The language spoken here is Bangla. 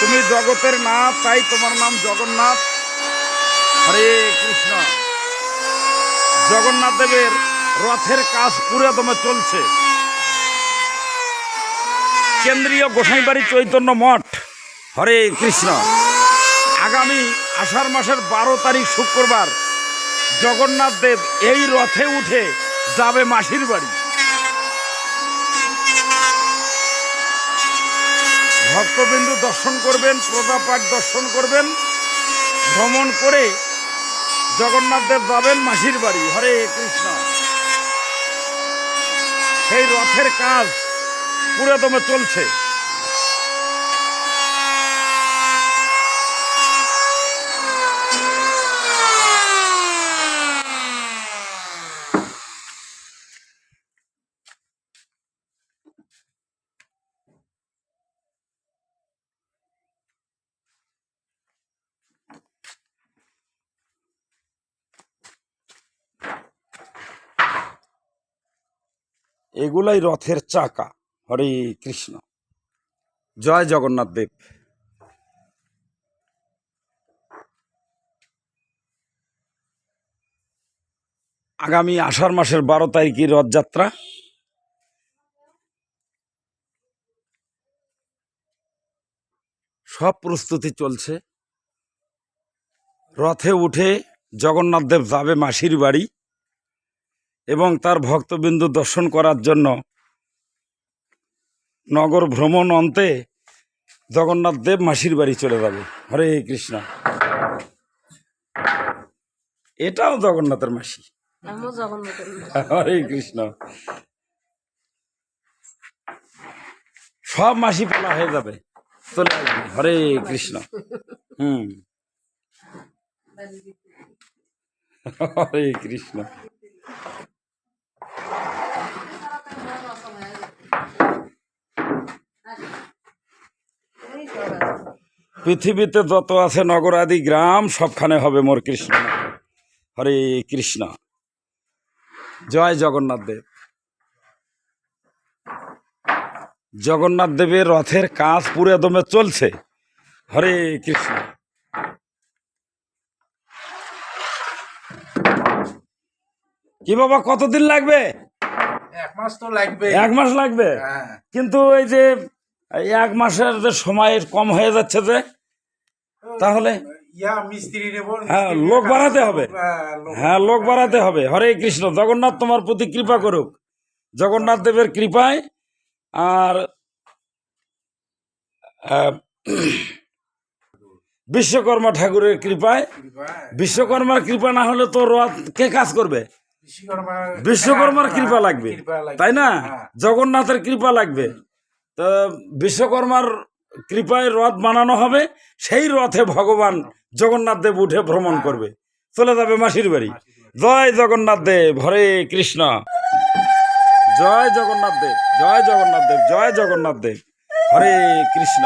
তুমি জগতের নাথ, তাই তোমার নাম জগন্নাথ। হরে কৃষ্ণ। জগন্নাথ দেবের রথের কাজ পুরো দমে চলছে। কেন্দ্রীয় গোসাইবাড়ি চৈতন্য মঠ। হরে কৃষ্ণ। আগামী আষাঢ় মাসের বারো তারিখ শুক্রবার জগন্নাথ দেব এই রথে উঠে যাবে মাসির বাড়ি। ভক্তবিন্দু দর্শন করবেন প্রতাপাক দর্শন করবেন, ভ্রমণ করে জগন্নাথদেব যাবেন মাসির বাড়ি। হরে কৃষ্ণ। সেই রথের কাজ পুরোদমে চলছে। এগুলাই রথের চাকা। হরে কৃষ্ণ। জয় জগন্নাথ দেব। আগামী আষাঢ় মাসের বারো তারিখে রথযাত্রা। সব প্রস্তুতি চলছে। রথে উঠে জগন্নাথ দেব যাবে মাসির বাড়ি। এবং তার ভক্তবিন্দু দর্শন করার জন্য নগর ভ্রমণ অন্তে জগন্নাথ দেব মাসির বাড়ি চলে যাবে। হরে কৃষ্ণ। এটাও জগন্নাথের মাসি। হরে কৃষ্ণ। সব মাসি পালা হয়ে যাবে। চলে আসবে। হরে কৃষ্ণ। হুম। হরে কৃষ্ণ। পৃথিবীতে যত আছে নগরাদি গ্রাম সবখানে হবে মোর কৃষ্ণ। হরে কৃষ্ণ। জয় জগন্নাথ দেব। জগন্নাথ দেবের রথের কাজ পুরো দমে চলছে। হরে কৃষ্ণ। কি বাবা কতদিন লাগবে? এক মাস তো লাগবে এক মাস লাগবে? হ্যাঁ। কিন্তু এই যে এক মাসের যে সময় কম হয়ে যাচ্ছে যে তাহলে হ্যাঁ, লোক বাড়াতে হবে। হ্যাঁ, লোক- হ্যাঁ বাড়াতে হবে। হরে কৃষ্ণ জগন্নাথ তোমার প্রতি কৃপা করুক। জগন্নাথ দেবের কৃপায় আর বিশ্বকর্মা ঠাকুরের কৃপায়। হ্যাঁ, বিশ্বকর্মার কৃপা না হলে তো রথ কে কাজ করবে? বিশ্বকর্মার হ্যাঁ, কৃপা লাগবে। তাই না? হ্যাঁ, জগন্নাথের কৃপা লাগবে। বিশ্বকর্মার কৃপায় রথ বানানো হবে, সেই রথে ভগবান জগন্নাথ দেব উঠে ভ্রমণ করবে। চলে যাবে মাসির বাড়ি। জয় জগন্নাথ দেব, হরে কৃষ্ণ। জয় জগন্নাথ দেব, জয় জগন্নাথ দেব, জয় জগন্নাথ দেব, হরে কৃষ্ণ।